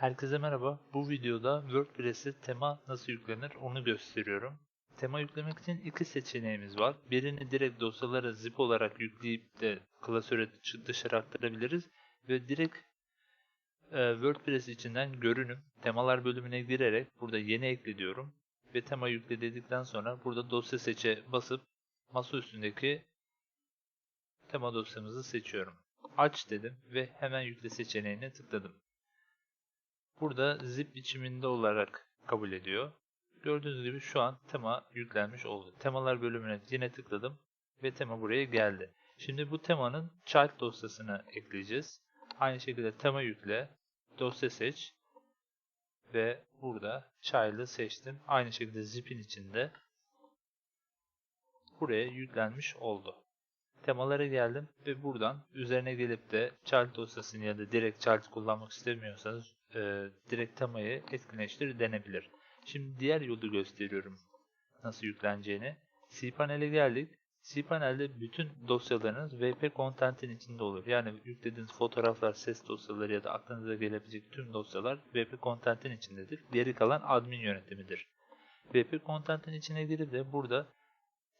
Herkese merhaba. Bu videoda WordPress'e tema nasıl yüklenir onu gösteriyorum. Tema yüklemek için iki seçeneğimiz var. Birini direkt dosyalara zip olarak yükleyip de klasöre dışarı aktarabiliriz. Ve direkt e, WordPress içinden görünüm, temalar bölümüne girerek burada yeni ekle diyorum. Ve tema yükle dedikten sonra burada dosya seçe basıp masa üstündeki tema dosyamızı seçiyorum. Aç dedim ve hemen yükle seçeneğine tıkladım. Burada zip biçiminde olarak kabul ediyor. Gördüğünüz gibi şu an tema yüklenmiş oldu. Temalar bölümüne yine tıkladım ve tema buraya geldi. Şimdi bu temanın child dosyasını ekleyeceğiz. Aynı şekilde tema yükle, dosya seç ve burada child'ı seçtim. Aynı şekilde zip'in içinde buraya yüklenmiş oldu. Temalara geldim ve buradan üzerine gelip de child dosyasını ya da direkt child kullanmak istemiyorsanız e, direkt temayı etkinleştir denebilir. Şimdi diğer yolu gösteriyorum nasıl yükleneceğini. cPanel'e geldik. cPanel'de bütün dosyalarınız WP Content'in içinde olur. Yani yüklediğiniz fotoğraflar, ses dosyaları ya da aklınıza gelebilecek tüm dosyalar WP Content'in içindedir. Geri kalan admin yönetimidir. WP Content'in içine girip de burada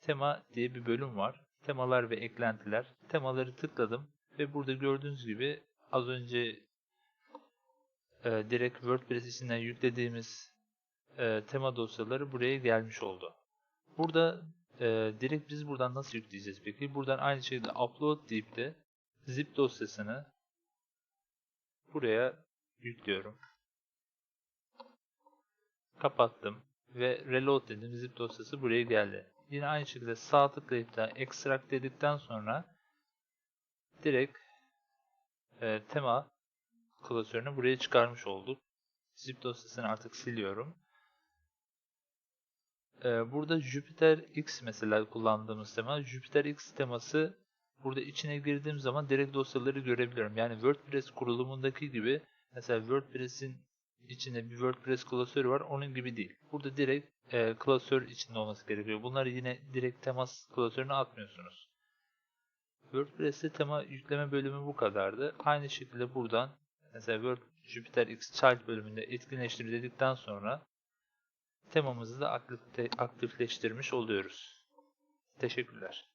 tema diye bir bölüm var. Temalar ve eklentiler. Temaları tıkladım ve burada gördüğünüz gibi az önce e, direkt WordPress içinden yüklediğimiz e, tema dosyaları buraya gelmiş oldu. Burada e, direkt biz buradan nasıl yükleyeceğiz peki? Buradan aynı şekilde upload deyip de zip dosyasını buraya yüklüyorum. Kapattım ve reload dedim. Zip dosyası buraya geldi. Yine aynı şekilde sağ tıklayıp da extract dedikten sonra direkt e, tema klasörünü buraya çıkarmış olduk. Zip dosyasını artık siliyorum. Ee, burada Jupyter X mesela kullandığımız tema. Jupyter X teması burada içine girdiğim zaman direkt dosyaları görebiliyorum. Yani WordPress kurulumundaki gibi mesela WordPress'in içinde bir WordPress klasörü var. Onun gibi değil. Burada direkt e, klasör içinde olması gerekiyor. Bunları yine direkt temas klasörüne atmıyorsunuz. WordPress'te tema yükleme bölümü bu kadardı. Aynı şekilde buradan mesela Word Jupyter X Child bölümünde etkinleştir dedikten sonra temamızı da aktif- aktifleştirmiş oluyoruz. Teşekkürler.